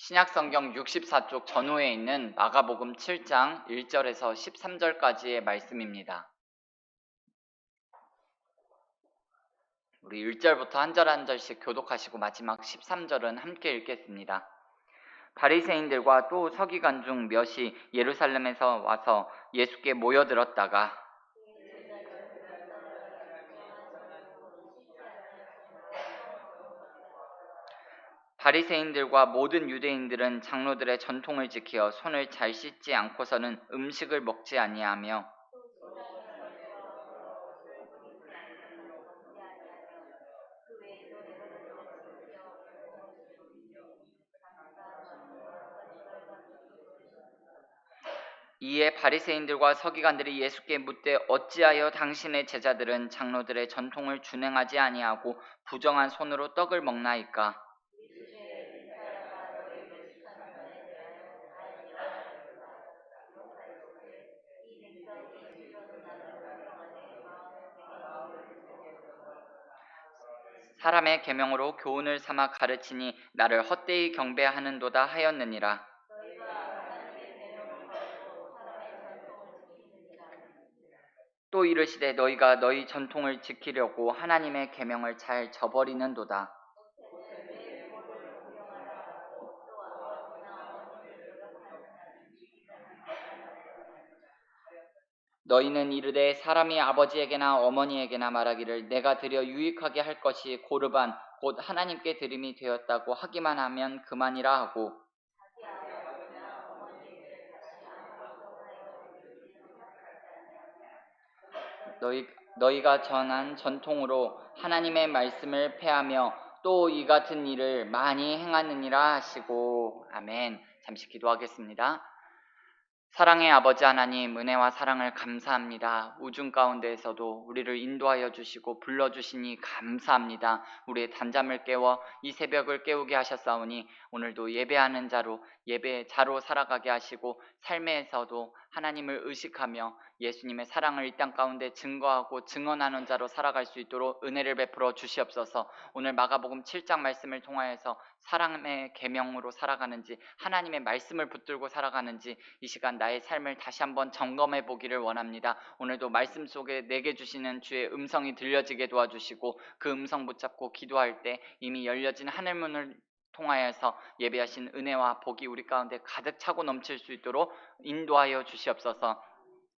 신약성경 64쪽 전후에 있는 마가복음 7장 1절에서 13절까지의 말씀입니다. 우리 1절부터 한 절 한 절씩 교독하시고 마지막 13절은 함께 읽겠습니다. 바리새인들과 또 서기관 중 몇이 예루살렘에서 와서 예수께 모여들었다가 바리새인들과 모든 유대인들은 장로들의 전통을 지켜 손을 잘 씻지 않고서는 음식을 먹지 아니하며 이에 바리새인들과 서기관들이 예수께 묻되 어찌하여 당신의 제자들은 장로들의 전통을 준행하지 아니하고 부정한 손으로 떡을 먹나이까 사람의 계명으로 교훈을 삼아 가르치니 나를 헛되이 경배하는도다 하였느니라. 또 이르시되 너희가 너희 전통을 지키려고 하나님의 계명을 잘 저버리는도다 너희는 이르되 사람이 아버지에게나 어머니에게나 말하기를 내가 드려 유익하게 할 것이 고르반 곧 하나님께 드림이 되었다고 하기만 하면 그만이라 하고 너희 너희가 전한 전통으로 하나님의 말씀을 폐하며 또 이 같은 일을 많이 행하느니라 하시고 아멘. 잠시 기도하겠습니다. 사랑의 아버지 하나님, 은혜와 사랑을 감사합니다. 우중 가운데에서도 우리를 인도하여 주시고 불러주시니 감사합니다. 우리의 단잠을 깨워 이 새벽을 깨우게 하셨사오니 오늘도 예배하는 자로 예배 자로 살아가게 하시고 삶에서도 하나님을 의식하며 예수님의 사랑을 이 땅 가운데 증거하고 증언하는 자로 살아갈 수 있도록 은혜를 베풀어 주시옵소서. 오늘 마가복음 7장 말씀을 통하여서 사랑의 계명으로 살아가는지 하나님의 말씀을 붙들고 살아가는지 이 시간 나의 삶을 다시 한번 점검해 보기를 원합니다. 오늘도 말씀 속에 내게 주시는 주의 음성이 들려지게 도와주시고 그 음성 붙잡고 기도할 때 이미 열려진 하늘 문을 통하여서 예배하신 은혜와 복이 우리 가운데 가득 차고 넘칠 수 있도록 인도하여 주시옵소서.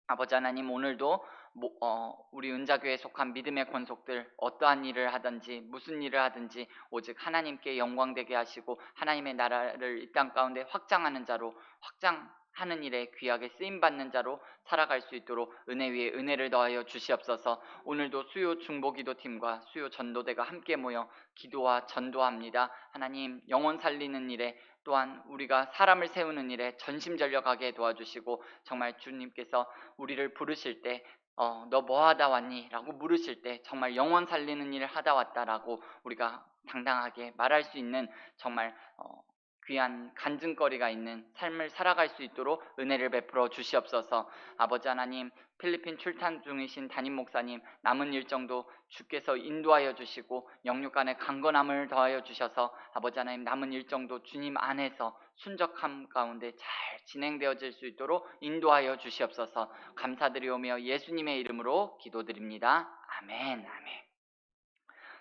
아버지 하나님 오늘도 뭐, 어, 우리 은자교에 속한 믿음의 권속들 어떠한 일을 하든지 무슨 일을 하든지 오직 하나님께 영광되게 하시고 하나님의 나라를 이 땅 가운데 확장하는 자로 확장 하는 일에 귀하게 쓰임 받는 자로 살아갈 수 있도록 은혜 위에 은혜를 더하여 주시옵소서. 오늘도 수요 중보기도 팀과 수요 전도대가 함께 모여 기도와 전도합니다. 하나님 영혼 살리는 일에 또한 우리가 사람을 세우는 일에 전심전력하게 도와주시고 정말 주님께서 우리를 부르실 때 어, 너 뭐 하다 왔니? 라고 물으실 때 정말 영원 살리는 일을 하다 왔다라고 우리가 당당하게 말할 수 있는 정말 어, 귀한 간증거리가 있는 삶을 살아갈 수 있도록 은혜를 베풀어 주시옵소서. 아버지 하나님, 필리핀 출탄 중이신 담임 목사님 남은 일정도 주께서 인도하여 주시고 영육 간의 강건함을 더하여 주셔서 아버지 하나님 남은 일정도 주님 안에서 순적함 가운데 잘 진행되어질 수 있도록 인도하여 주시옵소서. 감사드리오며 예수님의 이름으로 기도드립니다. 아멘. 아멘.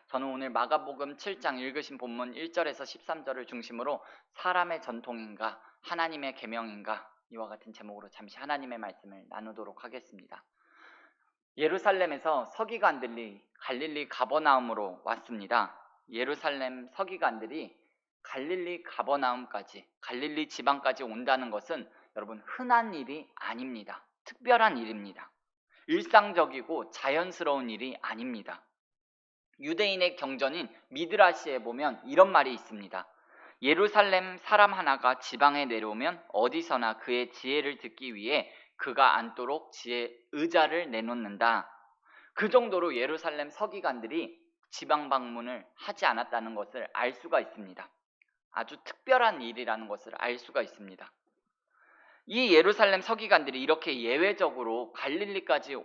저는 오늘 마가복음 7장 읽으신 본문 1절에서 13절을 중심으로 사람의 전통인가 하나님의 계명인가 이와 같은 제목으로 잠시 하나님의 말씀을 나누도록 하겠습니다. 예루살렘에서 서기관들이 갈릴리 가버나움으로 왔습니다. 예루살렘 서기관들이 갈릴리 가버나움까지 갈릴리 지방까지 온다는 것은 여러분 흔한 일이 아닙니다. 특별한 일입니다. 일상적이고 자연스러운 일이 아닙니다. 유대인의 경전인 미드라시에 보면 이런 말이 있습니다. 예루살렘 사람 하나가 지방에 내려오면 어디서나 그의 지혜를 듣기 위해 그가 앉도록 지혜 의자를 내놓는다. 그 정도로 예루살렘 서기관들이 지방 방문을 하지 않았다는 것을 알 수가 있습니다. 아주 특별한 일이라는 것을 알 수가 있습니다. 이 예루살렘 서기관들이 이렇게 예외적으로 갈릴리까지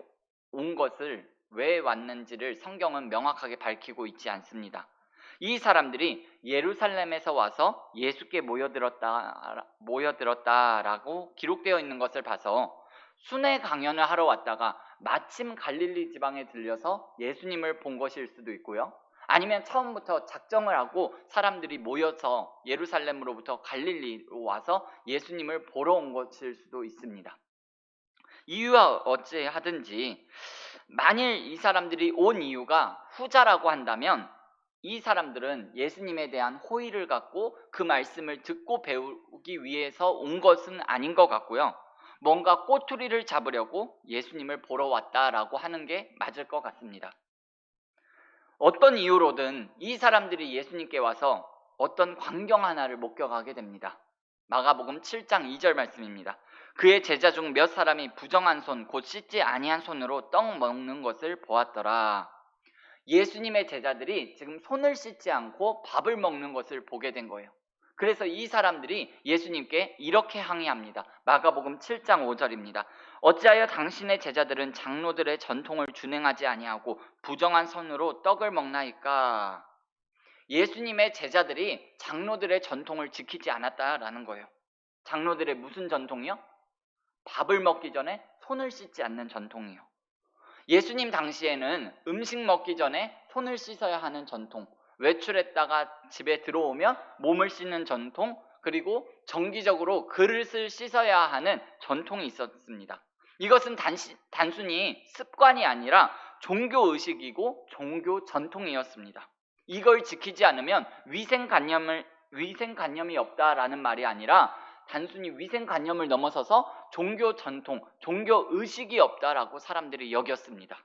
온 것을 왜 왔는지를 성경은 명확하게 밝히고 있지 않습니다. 이 사람들이 예루살렘에서 와서 예수께 모여들었다, 모여들었다라고 기록되어 있는 것을 봐서 순회 강연을 하러 왔다가 마침 갈릴리 지방에 들려서 예수님을 본 것일 수도 있고요. 아니면 처음부터 작정을 하고 사람들이 모여서 예루살렘으로부터 갈릴리로 와서 예수님을 보러 온 것일 수도 있습니다. 이유와 어찌 하든지 만일 이 사람들이 온 이유가 후자라고 한다면 이 사람들은 예수님에 대한 호의를 갖고 그 말씀을 듣고 배우기 위해서 온 것은 아닌 것 같고요. 뭔가 꼬투리를 잡으려고 예수님을 보러 왔다라고 하는 게 맞을 것 같습니다. 어떤 이유로든 이 사람들이 예수님께 와서 어떤 광경 하나를 목격하게 됩니다. 마가복음 7장 2절 말씀입니다. 그의 제자 중 몇 사람이 부정한 손, 곧 씻지 아니한 손으로 떡 먹는 것을 보았더라. 예수님의 제자들이 지금 손을 씻지 않고 밥을 먹는 것을 보게 된 거예요. 그래서 이 사람들이 예수님께 이렇게 항의합니다. 마가복음 7장 5절입니다. 어찌하여 당신의 제자들은 장로들의 전통을 준행하지 아니하고 부정한 손으로 떡을 먹나이까? 예수님의 제자들이 장로들의 전통을 지키지 않았다라는 거예요. 장로들의 무슨 전통이요? 밥을 먹기 전에 손을 씻지 않는 전통이요. 예수님 당시에는 음식 먹기 전에 손을 씻어야 하는 전통, 외출했다가 집에 들어오면 몸을 씻는 전통, 그리고 정기적으로 그릇을 씻어야 하는 전통이 있었습니다. 이것은 단시, 단순히 습관이 아니라 종교 의식이고 종교 전통이었습니다. 이걸 지키지 않으면 위생관념을 위생관념이 없다라는 말이 아니라 단순히 위생관념을 넘어서서 종교 전통, 종교 의식이 없다라고 사람들이 여겼습니다.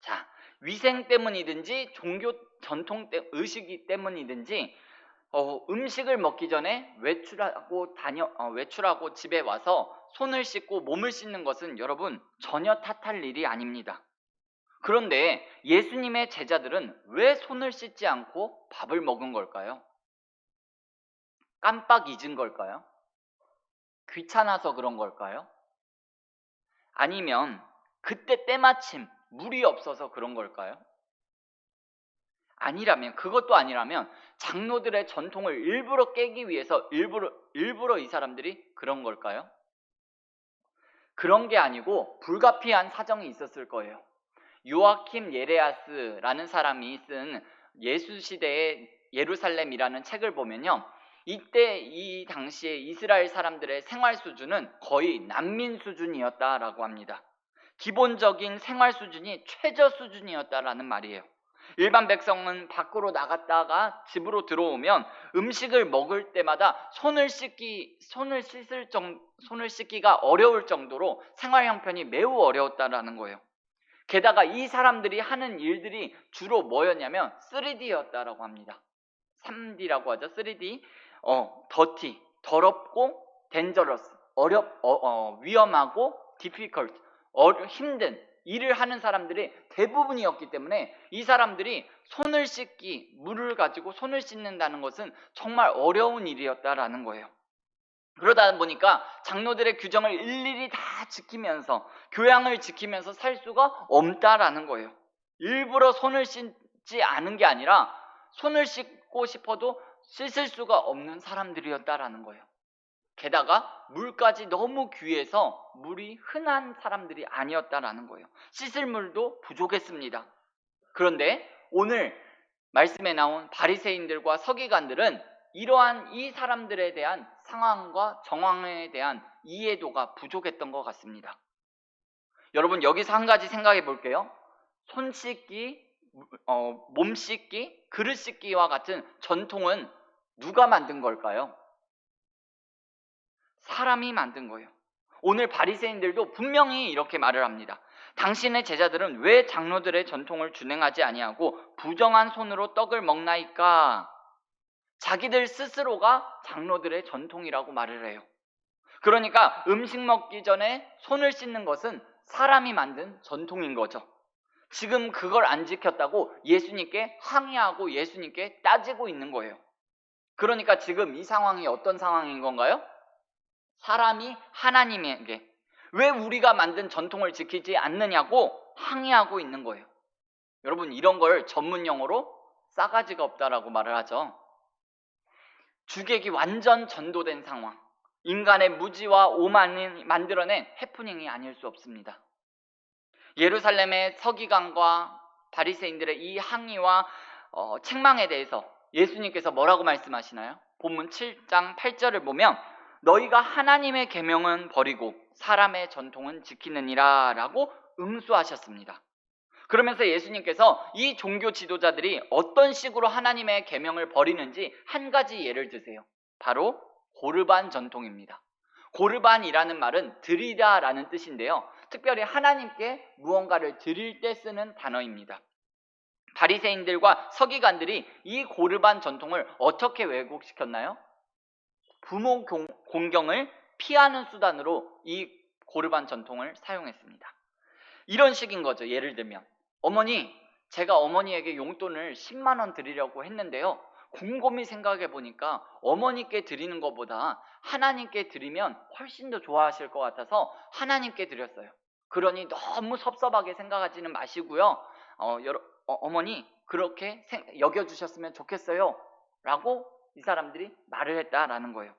자, 위생 때문이든지 종교 전통 때, 의식이 때문이든지 어, 음식을 먹기 전에 외출하고 다녀 어, 외출하고 집에 와서 손을 씻고 몸을 씻는 것은 여러분 전혀 탓할 일이 아닙니다. 그런데 예수님의 제자들은 왜 손을 씻지 않고 밥을 먹은 걸까요? 깜빡 잊은 걸까요? 귀찮아서 그런 걸까요? 아니면 그때 때마침 물이 없어서 그런 걸까요? 아니라면 그것도 아니라면 장로들의 전통을 일부러 깨기 위해서 일부러 일부러 이 사람들이 그런 걸까요? 그런 게 아니고 불가피한 사정이 있었을 거예요. 요아킴 예레아스라는 사람이 쓴 예수 시대의 예루살렘이라는 책을 보면요. 이때 이 당시에 이스라엘 사람들의 생활 수준은 거의 난민 수준이었다라고 합니다. 기본적인 생활 수준이 최저 수준이었다라는 말이에요. 일반 백성은 밖으로 나갔다가 집으로 들어오면 음식을 먹을 때마다 손을 씻기 손을 씻을 정 손을 씻기가 어려울 정도로 생활 형편이 매우 어려웠다라는 거예요. 게다가 이 사람들이 하는 일들이 주로 뭐였냐면 3D였다라고 합니다. 3D라고 하죠. 3D. 어, 더티, 더럽고 덴저러스, 어렵 어, 어, 위험하고 difficult, 어려, 힘든 일을 하는 사람들이 대부분이었기 때문에 이 사람들이 손을 씻기, 물을 가지고 손을 씻는다는 것은 정말 어려운 일이었다라는 거예요. 그러다 보니까 장로들의 규정을 일일이 다 지키면서 교양을 지키면서 살 수가 없다라는 거예요. 일부러 손을 씻지 않은 게 아니라 손을 씻고 싶어도 씻을 수가 없는 사람들이었다라는 거예요. 게다가 물까지 너무 귀해서 물이 흔한 사람들이 아니었다라는 거예요. 씻을 물도 부족했습니다. 그런데 오늘 말씀에 나온 바리새인들과 서기관들은 이러한 이 사람들에 대한 상황과 정황에 대한 이해도가 부족했던 것 같습니다. 여러분 여기서 한 가지 생각해 볼게요. 손 씻기, 어, 몸 씻기, 그릇 씻기와 같은 전통은 누가 만든 걸까요? 사람이 만든 거예요. 오늘 바리새인들도 분명히 이렇게 말을 합니다. 당신의 제자들은 왜 장로들의 전통을 준행하지 아니하고 부정한 손으로 떡을 먹나이까? 자기들 스스로가 장로들의 전통이라고 말을 해요. 그러니까 음식 먹기 전에 손을 씻는 것은 사람이 만든 전통인 거죠. 지금 그걸 안 지켰다고 예수님께 항의하고 예수님께 따지고 있는 거예요. 그러니까 지금 이 상황이 어떤 상황인 건가요? 사람이 하나님에게 왜 우리가 만든 전통을 지키지 않느냐고 항의하고 있는 거예요. 여러분 이런 걸 전문 용어로 싸가지가 없다라고 말을 하죠. 주객이 완전 전도된 상황. 인간의 무지와 오만이 만들어낸 해프닝이 아닐 수 없습니다. 예루살렘의 서기관과 바리새인들의 이 항의와 어, 책망에 대해서 예수님께서 뭐라고 말씀하시나요? 본문 7장 8절을 보면 너희가 하나님의 계명은 버리고 사람의 전통은 지키느니라라고 응수하셨습니다. 그러면서 예수님께서 이 종교 지도자들이 어떤 식으로 하나님의 계명을 버리는지 한 가지 예를 드세요. 바로 고르반 전통입니다. 고르반이라는 말은 드리다라는 뜻인데요. 특별히 하나님께 무언가를 드릴 때 쓰는 단어입니다. 바리새인들과 서기관들이 이 고르반 전통을 어떻게 왜곡시켰나요? 부모 공- 공경을 피하는 수단으로 이 고르반 전통을 사용했습니다. 이런 식인 거죠. 예를 들면 어머니, 제가 어머니에게 용돈을 10만 원 드리려고 했는데요. 곰곰이 생각해 보니까 어머니께 드리는 것보다 하나님께 드리면 훨씬 더 좋아하실 것 같아서 하나님께 드렸어요. 그러니 너무 섭섭하게 생각하지는 마시고요. 어, 여러, 어, 머니 그렇게 생- 여겨주셨으면 좋겠어요. 라고 이 사람들이 말을 했다라는 거예요.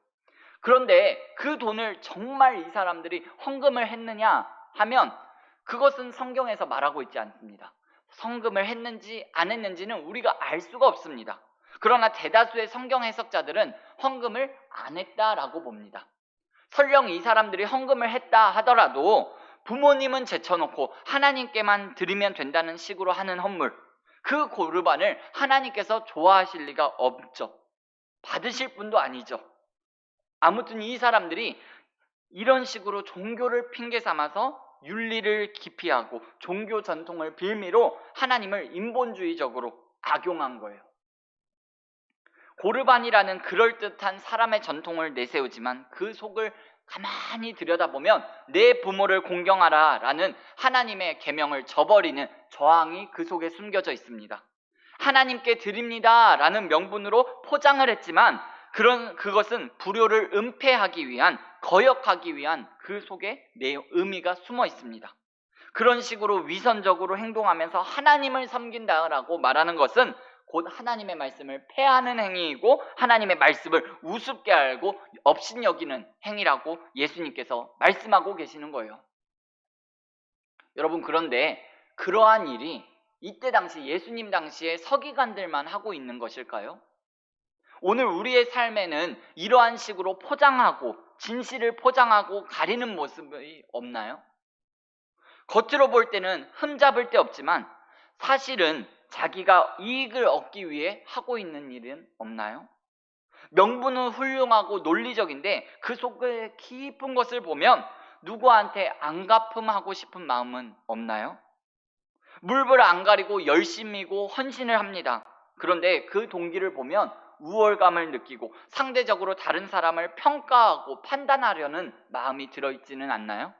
그런데 그 돈을 정말 이 사람들이 헌금을 했느냐 하면 그것은 성경에서 말하고 있지 않습니다. 성금을 했는지 안 했는지는 우리가 알 수가 없습니다. 그러나 대다수의 성경 해석자들은 헌금을 안 했다라고 봅니다. 설령 이 사람들이 헌금을 했다 하더라도 부모님은 제쳐놓고 하나님께만 드리면 된다는 식으로 하는 헌물, 그 고르반을 하나님께서 좋아하실 리가 없죠. 받으실 분도 아니죠. 아무튼 이 사람들이 이런 식으로 종교를 핑계 삼아서 윤리를 기피하고 종교 전통을 빌미로 하나님을 인본주의적으로 악용한 거예요. 고르반이라는 그럴듯한 사람의 전통을 내세우지만 그 속을 가만히 들여다보면 내 부모를 공경하라 라는 하나님의 계명을 저버리는 저항이 그 속에 숨겨져 있습니다. 하나님께 드립니다 라는 명분으로 포장을 했지만 그런 그것은 불효를 은폐하기 위한 거역하기 위한 그 속에 내 의미가 숨어 있습니다. 그런 식으로 위선적으로 행동하면서 하나님을 섬긴다라고 말하는 것은 곧 하나님의 말씀을 폐하는 행위이고 하나님의 말씀을 우습게 알고 업신 여기는 행위라고 예수님께서 말씀하고 계시는 거예요. 여러분 그런데 그러한 일이 이때 당시 예수님 당시에 서기관들만 하고 있는 것일까요? 오늘 우리의 삶에는 이러한 식으로 포장하고 진실을 포장하고 가리는 모습이 없나요? 겉으로 볼 때는 흠잡을 데 없지만 사실은 자기가 이익을 얻기 위해 하고 있는 일은 없나요? 명분은 훌륭하고 논리적인데 그 속에 깊은 것을 보면 누구한테 안 갚음하고 싶은 마음은 없나요? 물불 안 가리고 열심이고 헌신을 합니다. 그런데 그 동기를 보면 우월감을 느끼고 상대적으로 다른 사람을 평가하고 판단하려는 마음이 들어있지는 않나요?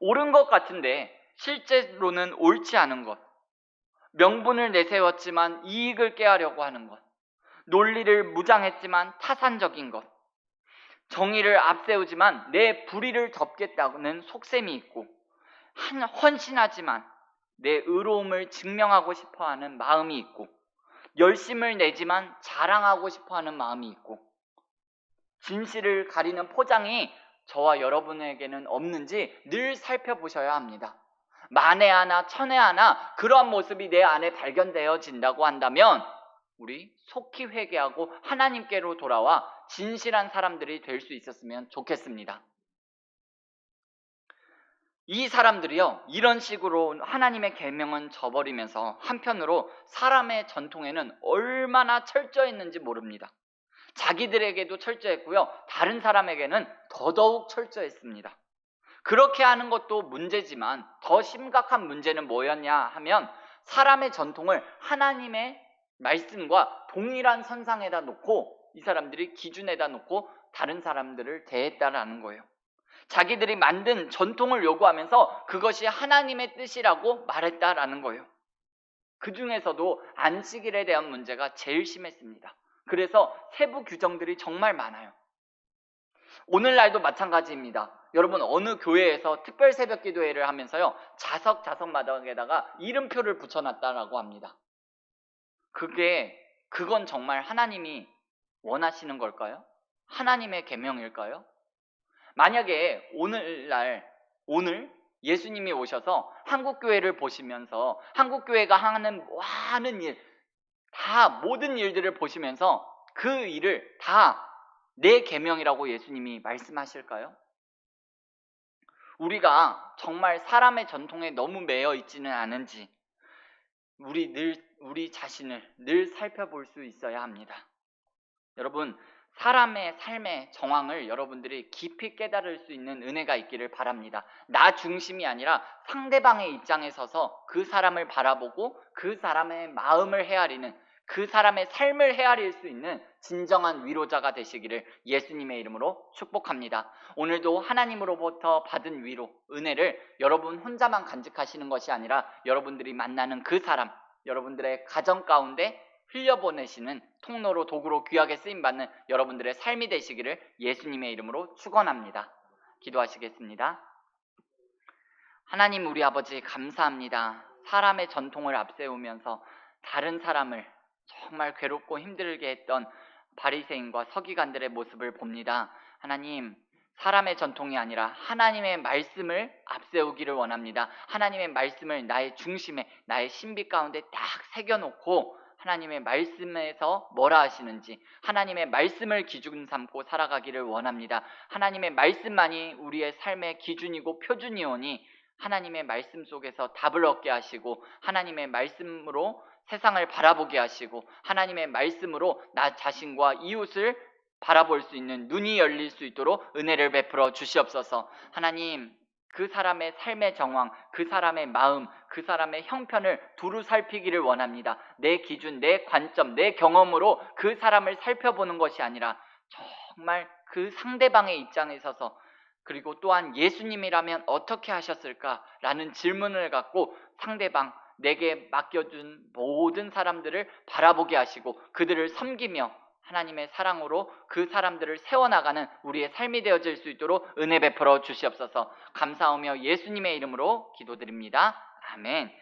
옳은 것 같은데 실제로는 옳지 않은 것. 명분을 내세웠지만 이익을 꾀하려고 하는 것. 논리를 무장했지만 타산적인 것. 정의를 앞세우지만 내 불의를 덮겠다는 속셈이 있고 한 헌신하지만 내 의로움을 증명하고 싶어 하는 마음이 있고 열심을 내지만 자랑하고 싶어 하는 마음이 있고 진실을 가리는 포장이 저와 여러분에게는 없는지 늘 살펴보셔야 합니다. 만에 하나 천에 하나 그러한 모습이 내 안에 발견되어진다고 한다면 우리 속히 회개하고 하나님께로 돌아와 진실한 사람들이 될 수 있었으면 좋겠습니다. 이 사람들이요 이런 식으로 하나님의 계명은 저버리면서 한편으로 사람의 전통에는 얼마나 철저했는지 모릅니다. 자기들에게도 철저했고요 다른 사람에게는 더더욱 철저했습니다. 그렇게 하는 것도 문제지만 더 심각한 문제는 뭐였냐 하면 사람의 전통을 하나님의 말씀과 동일한 선상에다 놓고 이 사람들이 기준에다 놓고 다른 사람들을 대했다라는 거예요. 자기들이 만든 전통을 요구하면서 그것이 하나님의 뜻이라고 말했다라는 거예요. 그 중에서도 안식일에 대한 문제가 제일 심했습니다. 그래서 세부 규정들이 정말 많아요. 오늘날도 마찬가지입니다. 여러분 어느 교회에서 특별 새벽 기도회를 하면서요 자석 자석 마당에다가 이름표를 붙여놨다라고 합니다. 그게 그건 정말 하나님이 원하시는 걸까요? 하나님의 계명일까요? 만약에 오늘날 오늘 예수님이 오셔서 한국 교회를 보시면서 한국 교회가 하는 많은 일, 다 모든 일들을 보시면서 그 일을 다 내 계명이라고 예수님이 말씀하실까요? 우리가 정말 사람의 전통에 너무 매여 있지는 않은지 우리 늘 우리 자신을 늘 살펴볼 수 있어야 합니다. 여러분 사람의 삶의 정황을 여러분들이 깊이 깨달을 수 있는 은혜가 있기를 바랍니다. 나 중심이 아니라 상대방의 입장에 서서 그 사람을 바라보고 그 사람의 마음을 헤아리는 그 사람의 삶을 헤아릴 수 있는 진정한 위로자가 되시기를 예수님의 이름으로 축복합니다. 오늘도 하나님으로부터 받은 위로, 은혜를 여러분 혼자만 간직하시는 것이 아니라 여러분들이 만나는 그 사람, 여러분들의 가정 가운데 흘려보내시는 통로로 도구로 귀하게 쓰임받는 여러분들의 삶이 되시기를 예수님의 이름으로 축원합니다. 기도하시겠습니다. 하나님 우리 아버지 감사합니다. 사람의 전통을 앞세우면서 다른 사람을 정말 괴롭고 힘들게 했던 바리새인과 서기관들의 모습을 봅니다. 하나님 사람의 전통이 아니라 하나님의 말씀을 앞세우기를 원합니다. 하나님의 말씀을 나의 중심에 나의 신비 가운데 딱 새겨놓고 하나님의 말씀에서 뭐라 하시는지 하나님의 말씀을 기준 삼고 살아가기를 원합니다. 하나님의 말씀만이 우리의 삶의 기준이고 표준이오니 하나님의 말씀 속에서 답을 얻게 하시고 하나님의 말씀으로 세상을 바라보게 하시고 하나님의 말씀으로 나 자신과 이웃을 바라볼 수 있는 눈이 열릴 수 있도록 은혜를 베풀어 주시옵소서. 하나님, 그 사람의 삶의 정황, 그 사람의 마음, 그 사람의 형편을 두루 살피기를 원합니다. 내 기준, 내 관점, 내 경험으로 그 사람을 살펴보는 것이 아니라 정말 그 상대방의 입장에 서서 그리고 또한 예수님이라면 어떻게 하셨을까라는 질문을 갖고 상대방, 내게 맡겨준 모든 사람들을 바라보게 하시고 그들을 섬기며 하나님의 사랑으로 그 사람들을 세워나가는 우리의 삶이 되어질 수 있도록 은혜 베풀어 주시옵소서 감사하며 예수님의 이름으로 기도드립니다. 아멘.